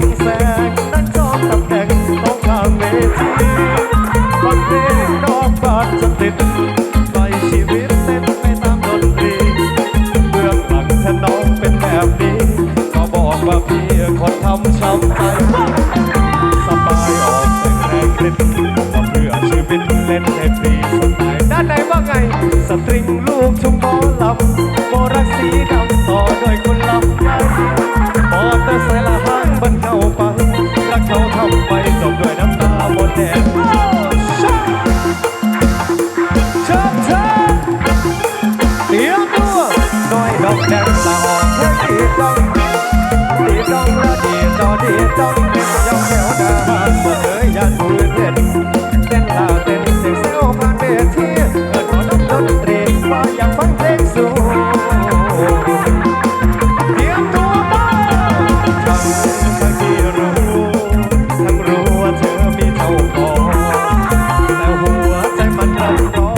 นสิ้นแสงนั่งจองตำแหน่งของข้างเวทีฟังเพลงนอกบาดจะติดปล่ชีวิตเต้นไปตามดนตรีเบื้องหลังถ้าน้องเป็นแบบนี้ ก็บอกว่าพี่คนทำช้ำใจ แดงละออกแค่ตีดองดีดองละดีดอดีดองยองแถวหน้าบ้านบ่เคยยันมือเต้นเต้นลาเต้นเสียงสนุกผ่านเวทีเอิ้นขอน้ำดนตรีว่าอยากฟังเพลงสูงเตรียมตัวมาทั้งทั้งที่รู้ทั้งรู้ว่าเธอมีเจ้าของแต่หัวใจมันรันร้อ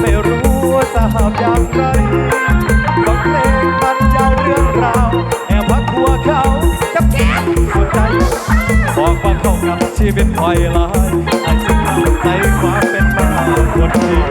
ไม่รู้ว่าจะหามอย่างไร ชีวิตคอยลายอาชีพในความเป็นมาคนดี